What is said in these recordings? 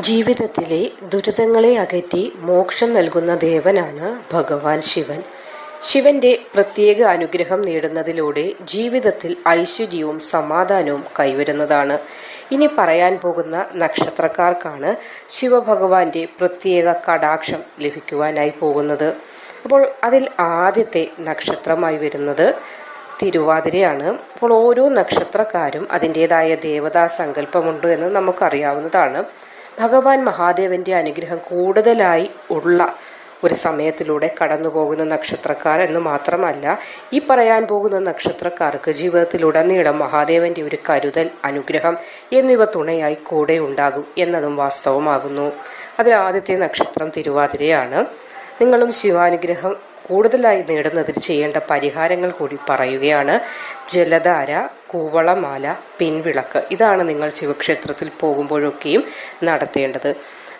ജീവിതത്തിലെ ദുരിതങ്ങളെ അകറ്റി മോക്ഷം നൽകുന്ന ദേവനാണ് ഭഗവാൻ ശിവൻ. ശിവന്റെ പ്രത്യേക അനുഗ്രഹം നേടുന്നതിലൂടെ ജീവിതത്തിൽ ഐശ്വര്യവും സമാധാനവും കൈവരുന്നതാണ്. ഇനി പറയാൻ പോകുന്ന നക്ഷത്രക്കാർക്കാണ് ശിവഭഗവാന്റെ പ്രത്യേക കടാക്ഷം ലഭിക്കുവാനായി പോകുന്നത്. അപ്പോൾ അതിൽ ആദ്യത്തെ നക്ഷത്രമായി വരുന്നത് തിരുവാതിരയാണ്. അപ്പോൾ ഓരോ നക്ഷത്രക്കാരും അതിന്റേതായ ദേവതാ സങ്കല്പമുണ്ട് എന്ന് നമുക്കറിയാവുന്നതാണ്. ഭഗവാൻ മഹാദേവന്റെ അനുഗ്രഹം കൂടുതലായി ഉള്ള ഒരു സമയത്തിലൂടെ കടന്നു പോകുന്ന നക്ഷത്രക്കാർ എന്ന് മാത്രമല്ല ഈ പറയാൻ പോകുന്ന നക്ഷത്രക്കാർക്ക് ജീവിതത്തിലുടനീളം മഹാദേവന്റെ ഒരു കരുതൽ അനുഗ്രഹം എന്നിവ തുണയായി കൂടെ ഉണ്ടാകും എന്നതും വാസ്തവമാകുന്നു. അതിൽ ആദ്യത്തെ നക്ഷത്രം തിരുവാതിരയാണ്. നിങ്ങളും ശിവാനുഗ്രഹം കൂടുതലായി നേടുന്നതിന് ചെയ്യേണ്ട പരിഹാരങ്ങൾ കൂടി പറയുകയാണ്. ജലധാര കൂവളമാല പിൻവിളക്ക്. ഇതാണ് നിങ്ങൾ ശിവക്ഷേത്രത്തിൽ പോകുമ്പോഴൊക്കെയും നടത്തേണ്ടത്.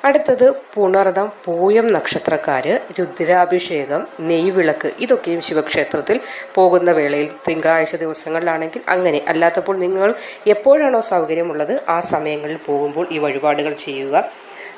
അടുത്തത് പുണർദം പൂയം നക്ഷത്രക്കാർ രുദ്രാഭിഷേകം നെയ്വിളക്ക്. ഇതൊക്കെയും ശിവക്ഷേത്രത്തിൽ പോകുന്ന വേളയിൽ തിങ്കളാഴ്ച ദിവസങ്ങളിലാണെങ്കിൽ അങ്ങനെ. അല്ലാത്തപ്പോൾ നിങ്ങൾ എപ്പോഴാണോ സൗകര്യമുള്ളത് ആ സമയങ്ങളിൽ പോകുമ്പോൾ ഈ വഴിപാടുകൾ ചെയ്യുക.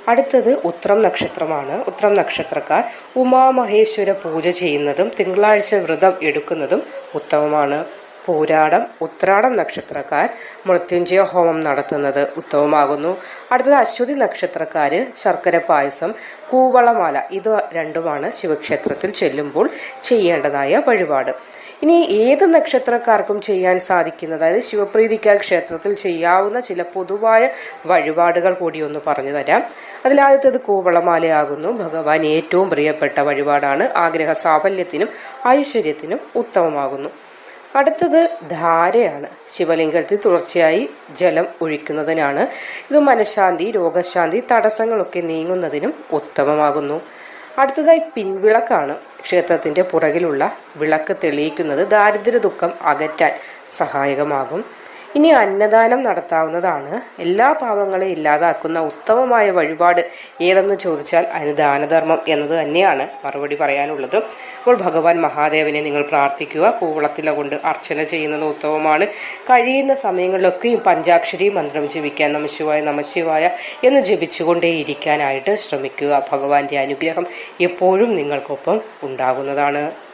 അടുത്തത് ഉത്രം നക്ഷത്രമാണ്. ഉത്രം നക്ഷത്രക്കാർ ഉമാമഹേശ്വര പൂജ ചെയ്യുന്നതും തിങ്കളാഴ്ച വ്രതം എടുക്കുന്നതും ഉത്തമമാണ്. പൂരാടം ഉത്രാടം നക്ഷത്രക്കാർ മൃത്യുഞ്ജയ ഹോമം നടത്തുന്നത് ഉത്തമമാകുന്നു. അടുത്തത് അശ്വതി നക്ഷത്രക്കാർ ശർക്കര പായസം കൂവളമാല ഇത് രണ്ടുമാണ് ശിവക്ഷേത്രത്തിൽ ചെല്ലുമ്പോൾ ചെയ്യേണ്ടതായ വഴിപാട്. ഇനി ഏത് നക്ഷത്രക്കാർക്കും ചെയ്യാൻ സാധിക്കുന്ന അതായത് ശിവപ്രീതിക്കായി ക്ഷേത്രത്തിൽ ചെയ്യാവുന്ന ചില പൊതുവായ വഴിപാടുകൾ കൂടി ഒന്ന് പറഞ്ഞു തരാം. അതിലാദ്യത്തേത് കൂവളമാലയാകുന്നു. ഭഗവാൻ ഏറ്റവും പ്രിയപ്പെട്ട വഴിപാടാണ്. ആഗ്രഹ സാഫല്യത്തിനും ഐശ്വര്യത്തിനും ഉത്തമമാകുന്നു. അടുത്തത് ധാരയാണ്. ശിവലിംഗത്തിൽ തുടർച്ചയായി ജലം ഒഴിക്കുന്നതിനാണ്. ഇത് മനഃശാന്തി രോഗശാന്തി തടസ്സങ്ങളൊക്കെ നീങ്ങുന്നതിനും ഉത്തമമാകുന്നു. അടുത്തതായി പിൻവിളക്കാണ്. ക്ഷേത്രത്തിന്റെ പുറകിലുള്ള വിളക്ക് തെളിയിക്കുന്നത് ദാരിദ്ര്യ ദുഃഖം അകറ്റാൻ സഹായകമാകും. ഇനി അന്നദാനം നടത്താവുന്നതാണ്. എല്ലാ പാവങ്ങളെയും ഇല്ലാതാക്കുന്ന ഉത്തമമായ വഴിപാട് ഏതെന്ന് ചോദിച്ചാൽ അതിന് ദാനധർമ്മം എന്നത് തന്നെയാണ് മറുപടി പറയാനുള്ളത്. അപ്പോൾ ഭഗവാൻ മഹാദേവനെ നിങ്ങൾ പ്രാർത്ഥിക്കുക. കൂവളത്തില കൊണ്ട് അർച്ചന ചെയ്യുന്നത് ഉത്തമമാണ്. കഴിയുന്ന സമയങ്ങളിലൊക്കെയും പഞ്ചാക്ഷരി മന്ത്രം ജപിക്കാൻ നമശിവായ നമശിവായ എന്ന് ജപിച്ചുകൊണ്ടേയിരിക്കാനായിട്ട് ശ്രമിക്കുക. ഭഗവാന്റെ അനുഗ്രഹം എപ്പോഴും നിങ്ങൾക്കൊപ്പം ഉണ്ടാകുന്നതാണ്.